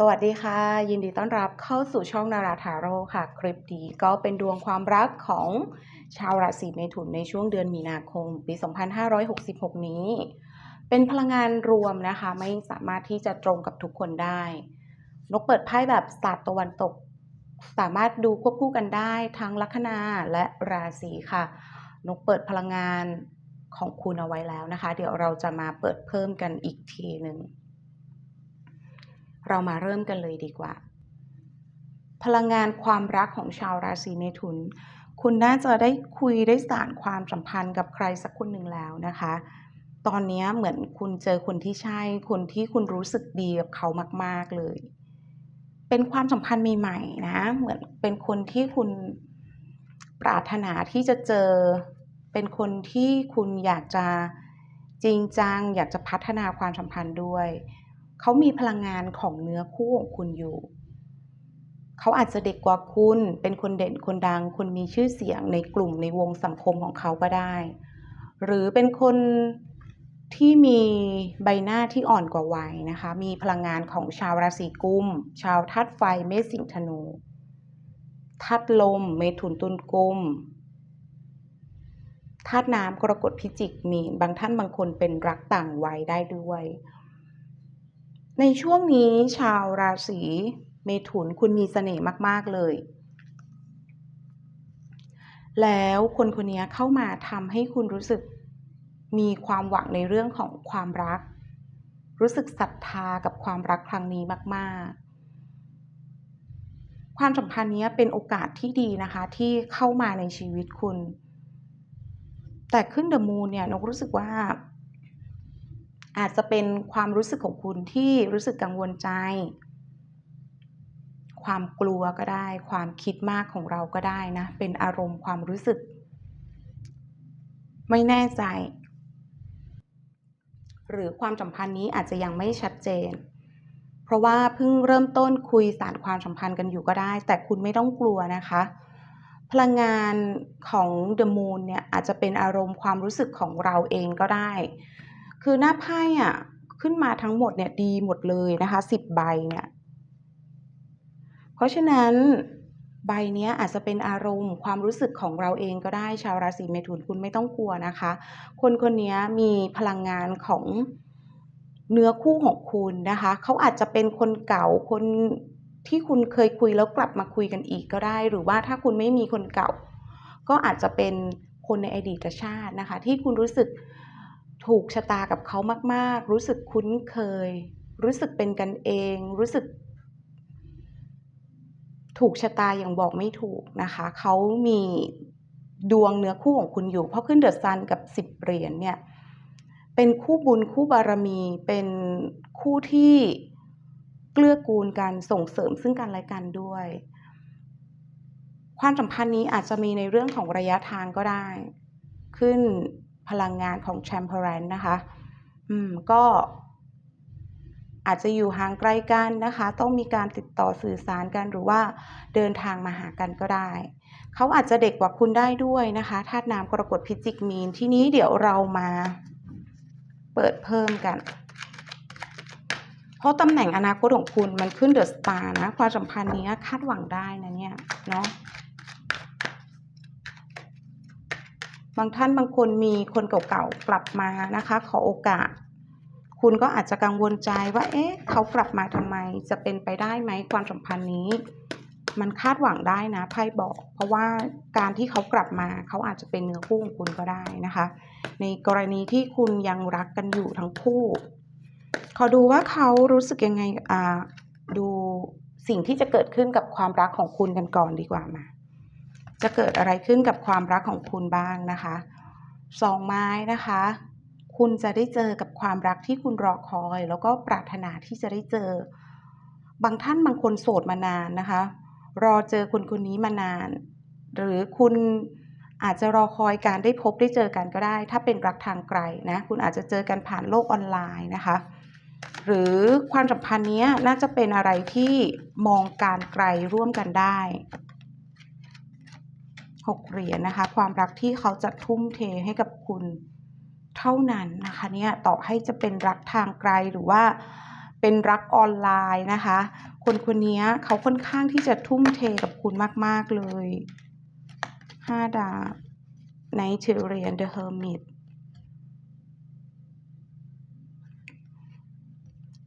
สวัสดีค่ะ ยินดีต้อนรับเข้าสู่ช่องนาราทาโร่ค่ะ คลิปนี้ก็เป็นดวงความรักของชาวราศีเมถุนในช่วงเดือนมีนาคม ปี 2566 นี้ เป็นพลังงานรวมนะคะ ไม่สามารถที่จะตรงกับทุกคนได้ นกเปิดไพ่แบบศาสตร์ตะวันตก สามารถดูควบคู่กันได้ทั้งลัคนาและราศีค่ะ นกเปิดพลังงานของคุณเอาไว้แล้วนะคะ เดี๋ยวเราจะมาเปิดเพิ่มกันอีกทีหนึ่ง เรามาเริ่มกันเลยดีกว่า พลังงานความรักของชาวราศีเมถุน คุณน่าจะได้คุยได้สานความสัมพันธ์กับใครสักคนหนึ่งแล้วนะคะ ตอนนี้เหมือนคุณเจอคนที่ใช่ คนที่คุณรู้สึกดีกับเขามาก ๆ เลย เป็นความสัมพันธ์ใหม่ๆนะ เหมือนเป็นคนที่คุณปรารถนาที่จะเจอ เป็นคนที่คุณอยากจะจริงจัง อยากจะพัฒนาความสัมพันธ์ด้วย เขามีพลังงานของเนื้อคู่ของคุณอยู่ เขาอาจจะเด็กกว่าคุณ เป็นคนเด่นคนดัง คนมีชื่อเสียงในกลุ่มในวงสังคมของเขาก็ได้ หรือเป็นคนที่มีใบหน้าที่อ่อนกว่าวัยนะคะ มีพลังงานของชาวราศีกุม ชาวธาตุไฟเมษสิงธนูธาตุลม เมถุนตุลกุมธาตุน้ำกรกฎพิจิกมีนบางท่านบางคนเป็นรักต่างวัยได้ด้วย ในช่วงนี้ชาวราศีเมถุนคุณมีเสน่ห์มาก ๆ เลย แล้วคนคนนี้เข้ามาทำให้คุณรู้สึกมีความหวังในเรื่องของความรัก รู้สึกศรัทธากับความรักครั้งนี้มาก ๆ ความสัมพันธ์นี้เป็นโอกาสที่ดีนะคะที่เข้ามาในชีวิตคุณ แต่ขึ้นเดอะมูนเนี่ยนกรู้สึกว่า อาจจะเป็นความรู้สึกของคุณที่รู้สึกกังวลใจ ความกลัวก็ได้ ความคิดมากของเราก็ได้นะ เป็นอารมณ์ความรู้สึก ไม่แน่ใจ หรือความสัมพันธ์นี้อาจจะยังไม่ชัดเจน เพราะว่าเพิ่งเริ่มต้นคุยสารความสัมพันธ์กันอยู่ก็ได้ แต่คุณไม่ต้องกลัวนะคะ พลังงานของ The Moon เนี่ยอาจจะเป็นอารมณ์ความรู้สึกของเราเองก็ได้ คือหน้าไพ่อะขึ้นมาทั้งหมดเนี่ยดีหมดเลยนะคะสิบใบเนี่ยเพราะฉะนั้นใบเนี้ยอาจจะเป็นอารมณ์ความรู้สึกของเราเองก็ได้ชาวราศีเมถุนคุณไม่ต้องกลัวนะคะ คนคนนี้มีพลังงานของเนื้อคู่ของคุณนะคะ เขาอาจจะเป็นคนเก่าคนที่คุณเคยคุยแล้วกลับมาคุยกันอีกก็ได้ หรือว่าถ้าคุณไม่มีคนเก่า ก็อาจจะเป็นคนในอดีตชาตินะคะ ที่คุณรู้สึก ถูกชะตากับเขามาก ๆ รู้สึกคุ้นเคย รู้สึกเป็นกันเอง รู้สึก ถูกชะตาอย่างบอกไม่ถูกนะคะ เขามีดวงเนื้อคู่ของคุณอยู่ เพราะขึ้นเดอะซันกับสิบเหรียญเนี่ย เป็นคู่บุญคู่บารมี เป็นคู่ที่เกลื้อกูลกันส่งเสริมซึ่งกันและกันด้วย ความสัมพันธ์นี้อาจจะมีในเรื่องของระยะทางก็ได้ ขึ้น พลังงานของแชมเปอร์แรนนะคะ อืม ก็อาจจะอยู่ห่างไกลกันนะคะ ต้องมีการติดต่อสื่อสารกันหรือว่าเดินทางมาหากันก็ได้ เขาอาจจะเด็กกว่าคุณได้ด้วยนะคะธาตุน้ำกรกฎพิจิกมีนที่นี้เดี๋ยวเรามาเปิดเพิ่มกัน เพราะตำแหน่งอนาคตของคุณมันขึ้นเดอะสตาร์นะ ความสัมพันธ์นี้คาดหวังได้นะเนี่ย เนาะ บางท่านบางคนมีคนเก่าๆกลับมานะคะ ขอโอกาส คุณก็อาจจะกังวลใจว่า เอ๊ะ เขากลับมาทำไม จะเป็นไปได้ไหมความสัมพันธ์นี้ มันคาดหวังได้นะไพ่บอก เพราะว่าการที่เขากลับมา เขาอาจจะเป็นเนื้อคู่ของคุณก็ได้นะคะ ในกรณีที่คุณยังรักกันอยู่ทั้งคู่ ขอดูว่าเขารู้สึกยังไงอ่าดูสิ่งที่จะเกิดขึ้นกับความรักของคุณกันก่อนดีกว่ามา จะเกิดอะไรขึ้นกับความรักของคุณบ้างนะคะสองไม้นะคะ คุณจะได้เจอกับความรักที่คุณรอคอย แล้วก็ปรารถนาที่จะได้เจอ บางท่านบางคนโสดมานานนะคะ รอเจอคนคนนี้มานาน หรือคุณอาจจะรอคอยการได้พบได้เจอกันก็ได้ ถ้าเป็นรักทางไกลนะคุณอาจจะเจอกันผ่านโลกออนไลน์นะคะ หรือความสัมพันธ์นี้น่าจะเป็นอะไรที่มองการไกลร่วมกันได้ หกเหรียญนะคะ ความรักที่เขาจะทุ่มเทให้กับคุณเท่านั้นนะคะเนี่ยต่อให้จะเป็นรักทางไกลหรือว่าเป็นรักออนไลน์นะคะ คนคนนี้เขาค่อนข้างที่จะทุ่มเทกับคุณมาก ๆ เลยห้าดาบไนเทเรียนเดอะเฮอร์มิต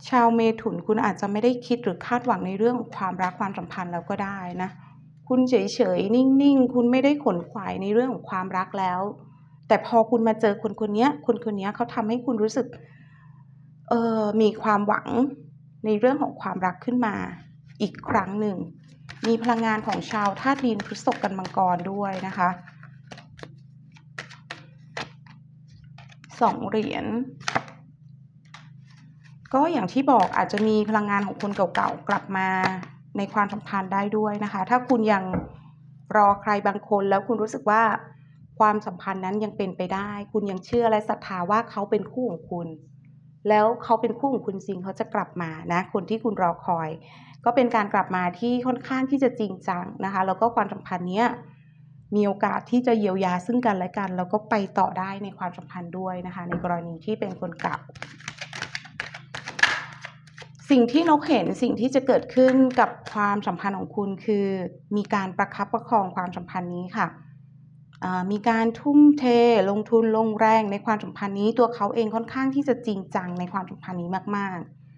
ชาวเมถุนคุณอาจจะไม่ได้คิดหรือคาดหวังในเรื่องความรักความสัมพันธ์แล้วก็ได้นะ คุณเฉยๆ นิ่งๆ คุณไม่ได้ขนขวายในเรื่องของความรักแล้ว แต่พอคุณมาเจอคนคนนี้คนคนนี้เขาทำให้คุณรู้สึกเออมีความหวังในเรื่องของความรักขึ้นมาอีกครั้งหนึ่ง มีพลังงานของชาวธาตุดินพฤษภกันมังกรด้วยนะคะสองเหรียญก็อย่างที่บอกอาจจะมีพลังงานของคนเก่าๆกลับมา ในความสัมพันธ์ได้ด้วยนะคะ ถ้าคุณยังรอใครบางคนแล้วคุณรู้สึกว่าความสัมพันธ์นั้นยังเป็นไปได้ คุณยังเชื่อและศรัทธาว่าเขาเป็นคู่ของคุณ แล้วเขาเป็นคู่ของคุณจริงเขาจะกลับมานะคนที่คุณรอคอย ก็เป็นการกลับมาที่ค่อนข้างที่จะจริงจังนะคะแล้วก็ความสัมพันธ์เนี้ยมีโอกาสที่จะเยียวยาซึ่งกันและกัน แล้วก็ไปต่อได้ในความสัมพันธ์ด้วยนะคะ ในกรณีที่เป็นคนเก่า สิ่งที่นกเห็นสิ่งที่จะเกิดขึ้นกับความสัมพันธ์ของคุณคือ มีการประคับประคองความสัมพันธ์นี้ค่ะมีการทุ่มเทลงทุนลงแรงในความสัมพันธ์นี้ ตัวเขาเองค่อนข้างที่จะจริงจังในความสัมพันธ์นี้มาก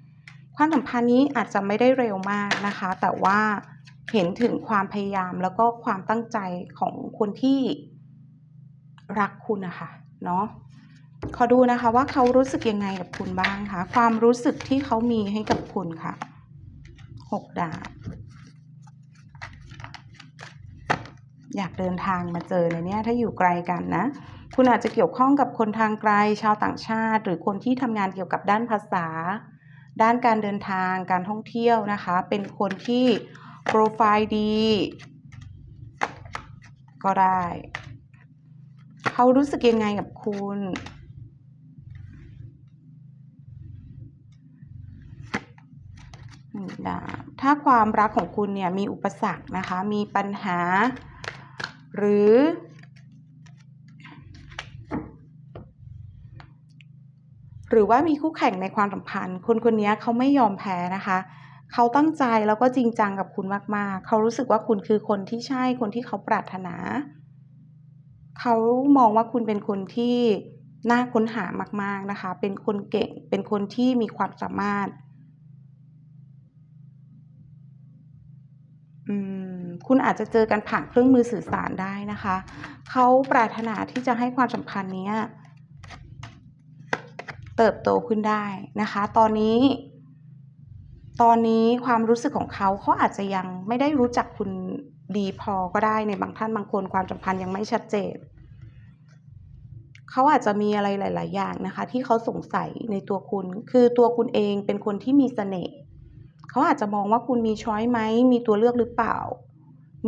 ๆ ความสัมพันธ์นี้อาจจะไม่ได้เร็วมากนะคะ แต่ว่าเห็นถึงความพยายามแล้วก็ความตั้งใจของคนที่รักคุณนะคะเนาะ ขอดูนะคะว่าเขารู้สึกยังไงกับคุณบ้างคะความรู้สึกที่เขามีให้กับคุณค่ะหกดาบอยากเดินทางมาเจอในนี้ถ้าอยู่ไกลกันนะ คุณอาจจะเกี่ยวข้องกับคนทางไกลชาวต่างชาติ หรือคนที่ทำงานเกี่ยวกับด้านภาษา ด้านการเดินทางการท่องเที่ยวนะคะ เป็นคนที่โปรไฟล์ดี ก็ได้ เขารู้สึกยังไงกับคุณ หนึ่ง ดาบถ้าความรักของคุณเนี่ยมีอุปสรรคนะคะ มีปัญหา หรือ หรือว่ามีคู่แข่งในความสัมพันธ์ คนคนนี้เขาไม่ยอมแพ้นะคะ เขาตั้งใจแล้วก็จริงจังกับคุณมากๆ เขารู้สึกว่าคุณคือคนที่ใช่คนที่เขาปรารถนา เขามองว่าคุณเป็นคนที่น่าค้นหามากๆนะคะ เป็นคนเก่ง เป็นคนที่มีความสามารถ อืม คุณอาจจะเจอกันผ่านเครื่องมือสื่อสารได้นะคะ เขาปรารถนาที่จะให้ความสัมพันนี้เติบโตขึ้นได้นะคะ ตอนนี้ ตอนนี้ความรู้สึกของเขาเขาอาจจะยังไม่ได้รู้จักคุณดีพอก็ได้ในบางท่านบางคนความสัมพันธ์ยังไม่ชัดเจนเขาอาจจะมีอะไรหลาย ๆ อย่างนะคะ ที่เขาสงสัยในตัวคุณ คือตัวคุณเองเป็นคนที่มีเสน่ห์ เขาอาจจะมองว่าคุณมีช้อยไหมมีตัวเลือกหรือเปล่า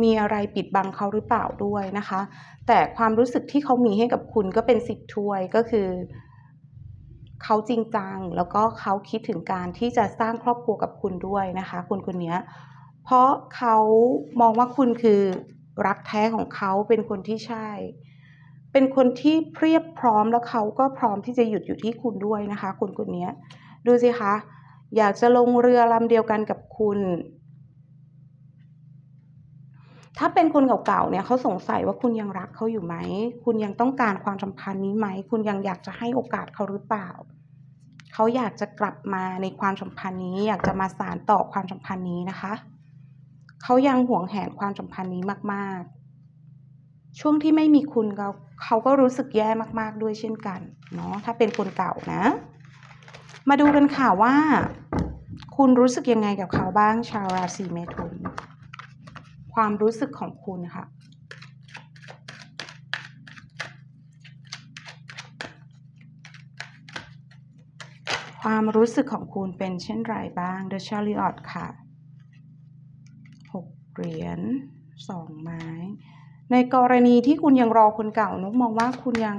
มีอะไรปิดบังเขาหรือเปล่าด้วยนะคะ แต่ความรู้สึกที่เขามีให้กับคุณก็เป็นสิบถ้วยก็คือเขาจริงจัง แล้วก็เขาคิดถึงการที่จะสร้างครอบครัวกับคุณด้วยนะคะ คนคนนี้เพราะเขามองว่าคุณคือรักแท้ของเขาเป็นคนที่ใช่ เป็นคนที่เพรียบพร้อมแล้วเขาก็พร้อมที่จะหยุดอยู่ที่คุณด้วยนะคะ คนคนนี้ดูสิคะ อยากจะลงเรือลำเดียวกันกับคุณ ถ้าเป็นคนเก่าๆเนี่ยเขาสงสัยว่าคุณยังรักเขาอยู่ไหม คุณยังต้องการความสัมพันธ์นี้ไหม คุณยังอยากจะให้โอกาสเขาหรือเปล่า เขาอยากจะกลับมาในความสัมพันธ์นี้ อยากจะมาสานต่อความสัมพันธ์นี้นะคะ เขายังหวงแหนความสัมพันธ์นี้มาก ๆ ช่วงที่ไม่มีคุณเขาเขาก็รู้สึกแย่มาก ๆ ด้วยเช่นกัน เนาะ ถ้าเป็นคนเก่านะ มาดูกันค่ะว่า คุณรู้สึกยังไงกับเขาบ้างชาวราศีเมถุน ความรู้สึกของคุณค่ะความรู้สึกของคุณเป็นเช่นไรบ้าง The Chariot ค่ะหกเหรียญสองไม้ ในกรณีที่คุณยังรอคนเก่านุกมองว่าคุณยัง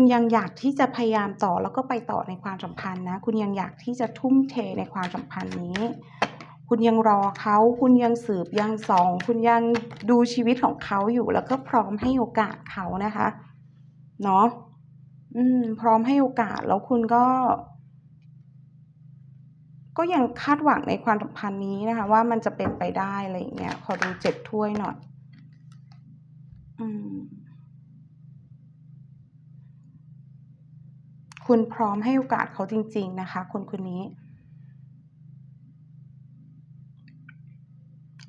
คุณยังอยากที่จะพยายามต่อแล้วก็ไปต่อในความสัมพันธ์นะ คุณยังอยากที่จะทุ่มเทในความสัมพันธ์นี้ คุณยังรอเขาคุณยังสืบยังส่อง คุณยังดูชีวิตของเขาอยู่แล้วก็พร้อมให้โอกาสเขานะคะ เนาะอืม พร้อมให้โอกาสแล้วคุณก็ ก็ยังคาดหวังในความสัมพันธ์นี้นะคะ ว่ามันจะเป็นไปได้อะไรอย่างเงี้ยขอดูเจ็ดถ้วยหน่อย อืม คุณพร้อมให้โอกาสเขาจริง ๆ นะคะ คนคนนี้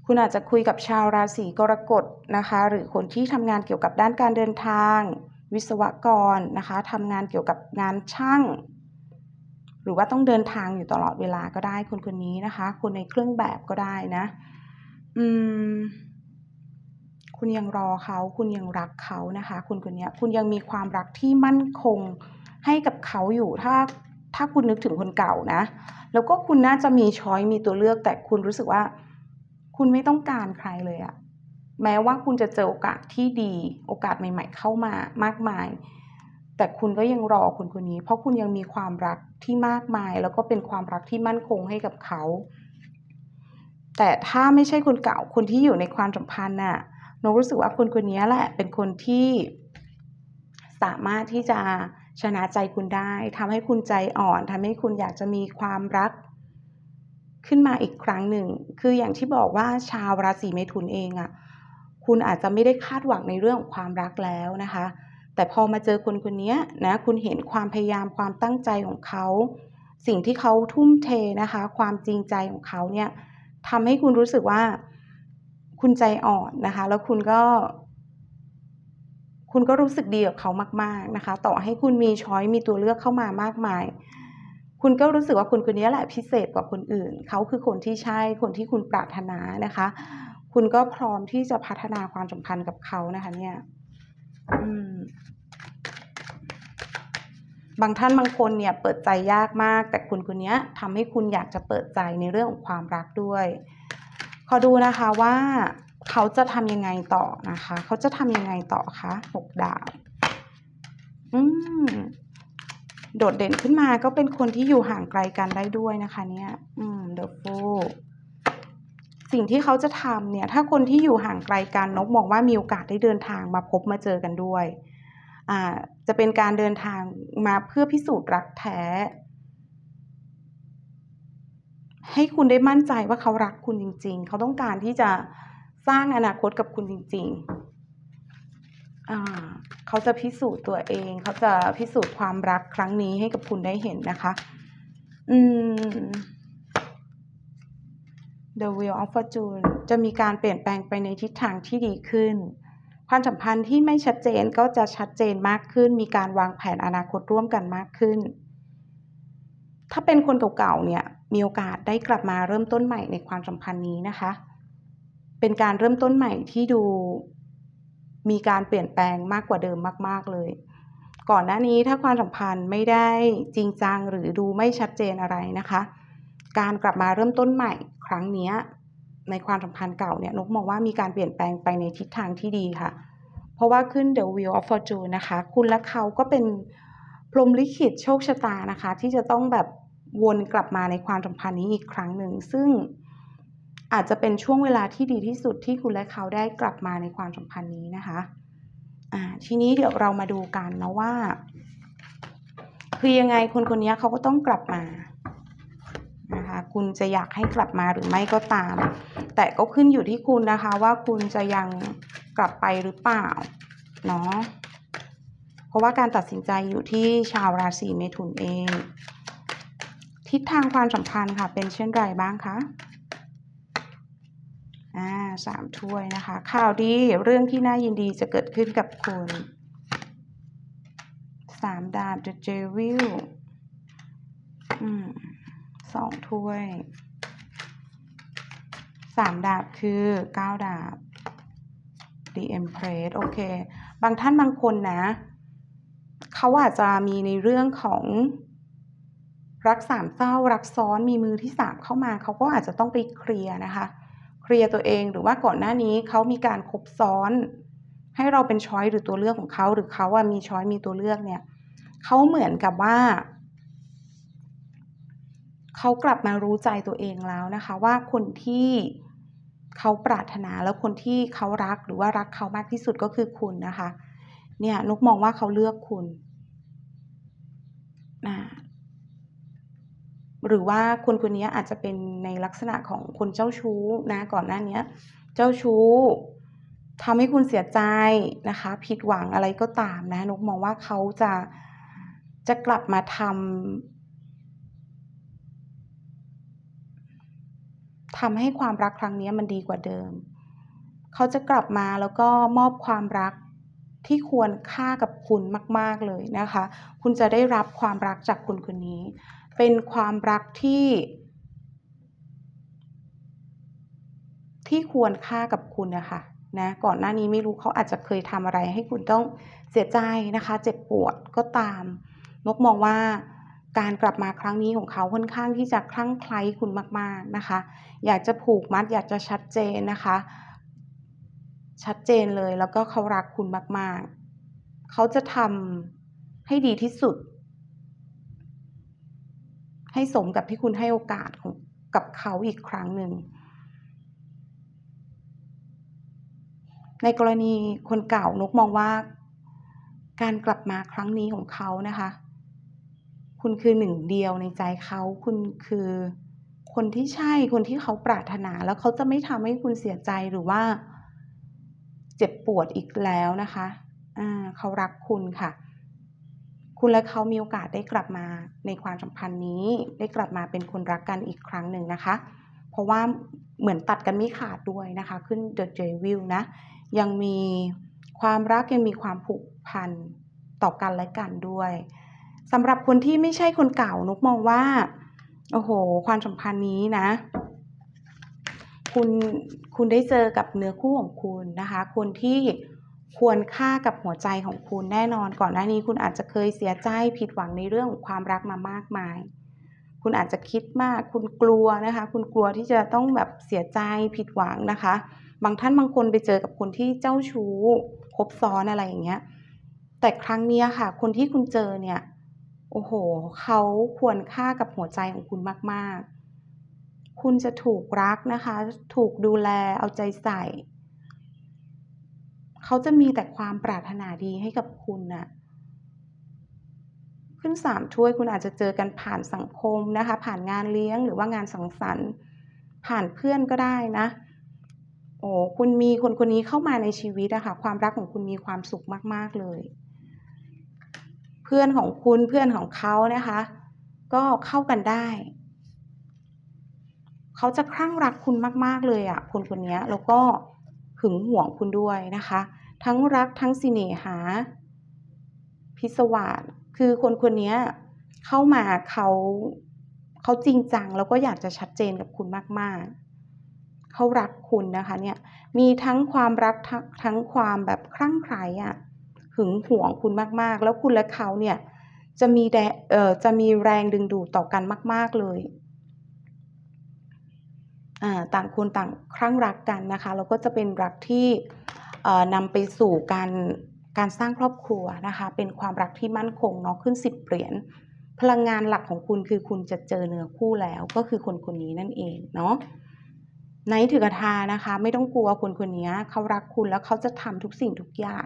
คุณอาจจะคุยกับชาวราศีกรกฎนะคะ หรือคนที่ทำงานเกี่ยวกับด้านการเดินทาง วิศวกรนะคะทำงานเกี่ยวกับงานช่าง หรือว่าต้องเดินทางอยู่ตลอดเวลาก็ได้คนคนนี้นะคะ คนในเครื่องแบบก็ได้นะ อืมคุณยังรอเขา คุณยังรักเขานะคะ คุณคนเนี้ยคุณยังมีความรักที่มั่นคง ให้กับเขาอยู่ถ้าถ้าคุณนึกถึงคนเก่านะ แล้วก็คุณน่าจะมีช้อยมีตัวเลือก แต่คุณรู้สึกว่า คุณไม่ต้องการใครเลยอะแม้ว่าคุณจะเจอโอกาสที่ดี โอกาสใหม่ ๆ เข้ามามากมาย แต่คุณก็ยังรอคนคนนี้ เพราะคุณยังมีความรักที่มากมาย แล้วก็เป็นความรักที่มั่นคงให้กับเขา แต่ถ้าไม่ใช่คนเก่าคนที่อยู่ในความสัมพันธ์น่ะนกรู้สึกว่าคนคนนี้แหละเป็นคนที่สามารถที่จะ ชนะใจคุณได้ทำให้คุณใจอ่อนทำให้คุณอยากจะมีความรัก ขึ้นมาอีกครั้งหนึ่ง คืออย่างที่บอกว่าชาวราศีเมถุนเองอะคุณอาจจะไม่ได้คาดหวังในเรื่องของความรักแล้วนะคะ แต่พอมาเจอคนคนนี้นะคุณเห็นความพยายามความตั้งใจของเขา สิ่งที่เขาทุ่มเทนะคะ ความจริงใจของเขาเนี่ยทำให้คุณรู้สึกว่าคุณใจอ่อนนะคะ แล้วคุณก็ คุณก็รู้สึกดีกับเขามาก ๆนะคะ ต่อให้คุณมีช้อยมีตัวเลือกเข้ามามากมาย คุณก็รู้สึกว่าคนคนนี้แหละพิเศษกว่าคนอื่น เขาคือคนที่ใช่คนที่คุณปรารถนานะคะ คุณก็พร้อมที่จะพัฒนาความสัมพันธ์กับเขานะคะเนี่ยบางท่านบางคนเนี่ยเปิดใจยากมาก แต่คุณคนนี้ทำให้คุณอยากจะเปิดใจในเรื่องของความรักด้วย ขอดูนะคะว่า เขาจะทำยังไงต่อนะคะ เขาจะทำยังไงต่อคะหกดาบอืมโดดเด่นขึ้นมาก็เป็นคนที่อยู่ห่างไกลกันได้ด้วยนะคะ เนี่ย อืม The Fool สิ่งที่เขาจะทำเนี่ย ถ้าคนที่อยู่ห่างไกลกันนกมองว่ามีโอกาสได้เดินทางมาพบมาเจอกันด้วย อ่า จะเป็นการเดินทางมาเพื่อพิสูจน์รักแท้ ให้คุณได้มั่นใจว่าเขารักคุณจริง ๆ เขาต้องการที่จะ สร้างอนาคตกับคุณจริง ๆ เขาจะพิสูจน์ตัวเอง เขาจะพิสูจน์ความรักครั้งนี้ให้กับคุณได้เห็นนะคะ อืม The Wheel of Fortune จะมีการเปลี่ยนแปลงไปในทิศทางที่ดีขึ้น ความสัมพันธ์ที่ไม่ชัดเจนก็จะชัดเจนมากขึ้น มีการวางแผนอนาคตร่วมกันมากขึ้น ถ้าเป็นคนเก่าๆ เนี่ย มีโอกาสได้กลับมาเริ่มต้นใหม่ในความสัมพันธ์นี้นะคะ เป็นการเริ่มต้นใหม่ที่ดูมีการเปลี่ยนแปลงมากกว่าเดิมมาก ๆ เลย ก่อนหน้านี้ถ้าความสัมพันธ์ไม่ได้จริงจังหรือดูไม่ชัดเจนอะไรนะคะ การกลับมาเริ่มต้นใหม่ครั้งนี้ในความสัมพันธ์เก่าเนี่ยนกมองว่ามีการเปลี่ยนแปลงไปในทิศทางที่ดีค่ะ เพราะว่าขึ้น The Wheel of Fortune นะคะ คุณและเขาก็เป็นพรหมลิขิตโชคชะตานะคะ ที่จะต้องแบบวนกลับมาในความสัมพันธ์นี้อีกครั้งหนึ่ง ซึ่ง อาจจะเป็นช่วงเวลาที่ดีที่สุดที่คุณและเขาได้กลับมาในความสัมพันธ์นี้นะคะอ่าทีนี้เดี๋ยวเรามาดูกันนะว่า คือยังไงคนคนนี้เขาก็ต้องกลับมานะคะคุณจะอยากให้กลับมาหรือไม่ก็ตาม แต่ก็ขึ้นอยู่ที่คุณนะคะว่าคุณจะยังกลับไปหรือเปล่าเนาะเพราะว่าการตัดสินใจอยู่ที่ชาวราศีเมถุนเอง ทิศทางความสัมพันธ์ค่ะเป็นเช่นไรบ้างคะ สามถ้วยนะคะ ข่าวดีเรื่องที่น่ายินดีจะเกิดขึ้นกับคุณสามดาบ The Devil อืมสองถ้วยสามดาบคือเก้าดาบ The Empress โอเค บางท่านบางคนนะ เขาอาจจะมีในเรื่องของรักสามเศร้ารักซ้อนมีมือที่สามเข้ามา เขาก็อาจจะต้องไปเคลียร์นะคะ เคลียร์ตัวเอง หรือว่าก่อนหน้านี้เขามีการคบซ้อน ให้เราเป็นช้อยหรือตัวเลือกของเขาหรือเขาอะมีช้อยมีตัวเลือกเนี่ยเขาเหมือนกับว่าเขากลับมารู้ใจตัวเองแล้วนะคะ ว่าคนที่เขาปรารถนาแล้วคนที่เขารักหรือว่ารักเขามากที่สุดก็คือคุณนะคะ เนี่ยนกมองว่าเขาเลือกคุณนะ หรือว่าคนคนนี้อาจจะเป็นในลักษณะของคนเจ้าชู้นะก่อนหน้านี้เจ้าชู้ทำให้คุณเสียใจนะคะ ผิดหวังอะไรก็ตามนะนุกมองว่าเขาจะจะกลับมาทำทำให้ความรักครั้งนี้มันดีกว่าเดิม เขาจะกลับมาแล้วก็มอบความรักที่ควรค่ากับคุณมาก ๆเลยนะคะ คุณจะได้รับความรักจากคนคนนี้ เป็นความรักที่ ที่ควรค่ากับคุณนะค่ะนะก่อนหน้านี้ไม่รู้เขาอาจจะเคยทำอะไรให้คุณต้องเสียใจนะคะ เจ็บปวดก็ตาม นกมองว่าการกลับมาครั้งนี้ของเขาค่อนข้างที่จะคลั่งไคล้คุณมาก ๆนะคะ อยากจะผูกมัด อยากจะชัดเจนนะคะ ชัดเจนเลยแล้วก็เขารักคุณมาก ๆ เขาจะทำให้ดีที่สุด ให้สมกับที่คุณให้โอกาสของกับเขาอีกครั้งหนึ่ง ในกรณีคนเก่านกมองว่า การกลับมาครั้งนี้ของเขานะคะ คุณคือหนึ่งเดียวในใจเขา คุณคือคนที่ใช่คนที่เขาปรารถนาแล้วเขาจะไม่ทำให้คุณเสียใจหรือว่า เจ็บปวดอีกแล้วนะคะเขารักคุณค่ะ คุณและเขามีโอกาสได้กลับมาในความสัมพันธ์นี้ ได้กลับมาเป็นคนรักกันอีกครั้งหนึ่งนะคะ เพราะว่าเหมือนตัดกันไม่ขาดด้วยนะคะ ขึ้น The Devil นะ ยังมีความรักยังมีความผูกพันต่อกันและกันด้วยสำหรับคนที่ไม่ใช่คนเก่านุกมองว่าโอ้โฮความสัมพันธ์นี้นะ คุณคุณได้เจอกับเนื้อคู่ของคุณนะคะ คนที่ ควรค่ากับหัวใจของคุณแน่นอน ก่อนหน้านี้คุณอาจจะเคยเสียใจผิดหวังในเรื่องของความรักมามากมาย คุณอาจจะคิดมาก คุณกลัวนะคะ คุณกลัวที่จะต้องแบบเสียใจผิดหวังนะคะ บางท่านบางคนไปเจอกับคนที่เจ้าชู้คบซ้อนอะไรอย่างเงี้ย แต่ครั้งนี้ค่ะ คนที่คุณเจอเนี่ย โอ้โฮเขาควรค่ากับหัวใจของคุณมาก ๆ คุณจะถูกรักนะคะ ถูกดูแลเอาใจใส่ เขาจะมีแต่ความปรารถนาดีให้กับคุณน่ะขึ้น3ถ้วยคุณอาจจะเจอกันผ่านสังคมนะคะ ผ่านงานเลี้ยงหรือว่างานสังสรรค์ ผ่านเพื่อนก็ได้นะ โอ้คุณมีคนคนนี้เข้ามาในชีวิตอะค่ะความรักของคุณมีความสุขมาก ๆ เลย เพื่อนของคุณเพื่อนของเขานะคะ ก็เข้ากันได้ เขาจะคลั่งรักคุณมาก ๆ เลยอะคนคนนี้แล้วก็หึงหวงคุณด้วยนะคะ ทั้งรักทั้งเนหา พิศวาสคือคนคนนี้เข้ามาเขาเขาจริงจังแล้วก็อยากจะชัดเจนกับคุณมาก ๆ เขารักคุณนะคะเนี่ยมีทั้งความรักทั้งทั้งความแบบคลั่งไคล้อะหึงหวงคุณมากๆ แล้วคุณและเขาเนี่ยจะมีแดเอ่อจะมีแรงดึงดูดต่อกันมาก ๆ เลยอ่าต่างคนต่างคลั่งรักกันนะคะแล้วก็จะเป็นรักที่ นำไปสู่การการสร้างครอบครัวนะคะ เป็นความรักที่มั่นคงเนาะขึ้น 10 เหรียญพลังงานหลักของคุณคือคุณจะเจอเนื้อคู่แล้ว ก็คือคนคนนี้นั่นเองเนาะ Knight ถือกฐานะคะ ไม่ต้องกลัวคนคนนี้เขารักคุณแล้วเขาจะทำทุกสิ่งทุกอย่าง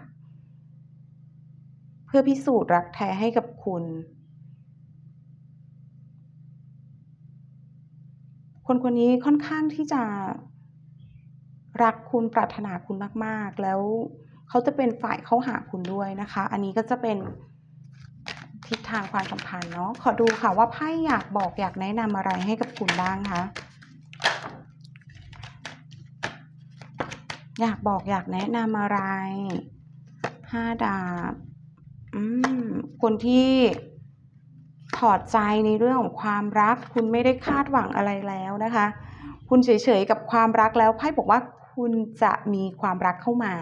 เพื่อพิสูจน์รักแท้ให้กับคุณ คนคนนี้ค่อนข้างที่จะ รักคุณปรารถนาคุณมาก ๆ แล้วเขาจะเป็นฝ่ายเข้าหาคุณด้วยนะคะ อันนี้ก็จะเป็นทิศทางความสัมพันธ์เนาะขอดูค่ะว่าไพ่อยากบอกอยากแนะนำอะไรให้กับคุณบ้างคะ?อยากบอกอยากแนะนำอะไร?5ดาบอืมคนที่ถอดใจในเรื่องของความรัก คุณไม่ได้คาดหวังอะไรแล้วนะคะ คุณเฉยๆกับความรักแล้วไพ่บอกว่า คุณจะมีความรักเข้ามา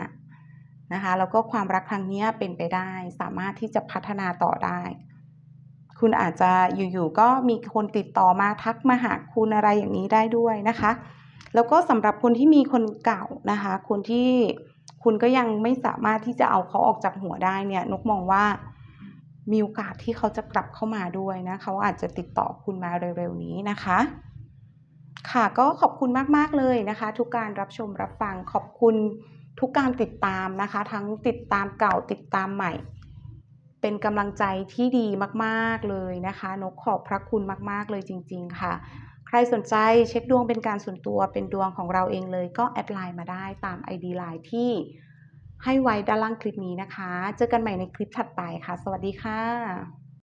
นะคะแล้วก็ความรักครั้งนี้เป็นไปได้สามารถที่จะพัฒนาต่อได้ คุณอาจจะอยู่ๆก็มีคนติดต่อมาทักมาหาคุณอะไรอย่างนี้ได้ด้วยนะคะ แล้วก็สำหรับคนที่มีคนเก่านะคะ คนที่คุณก็ยังไม่สามารถที่จะเอาเขาออกจากหัวได้เนี่ยนกมองว่ามีโอกาสที่เขาจะกลับเข้ามาด้วยนะเขาอาจจะติดต่อคุณมาเร็วๆนี้นะคะ ค่ะก็ขอบคุณมาก ๆ เลยนะคะ ทุกการรับชมรับฟังขอบคุณทุกการติดตามนะคะ ทั้งติดตามเก่าติดตามใหม่ เป็นกำลังใจที่ดีมากๆเลยนะคะ นกขอบพระคุณมาก ๆ เลยจริง ๆ ค่ะ ใครสนใจเช็คดวงเป็นการส่วนตัวเป็นดวงของเราเองเลย ก็แอดไลน์มาได้ตาม ID ไลน์ที่ให้ไว้ด้านล่างคลิปนี้นะคะ เจอกันใหม่ในคลิปถัดไปค่ะ สวัสดีค่ะ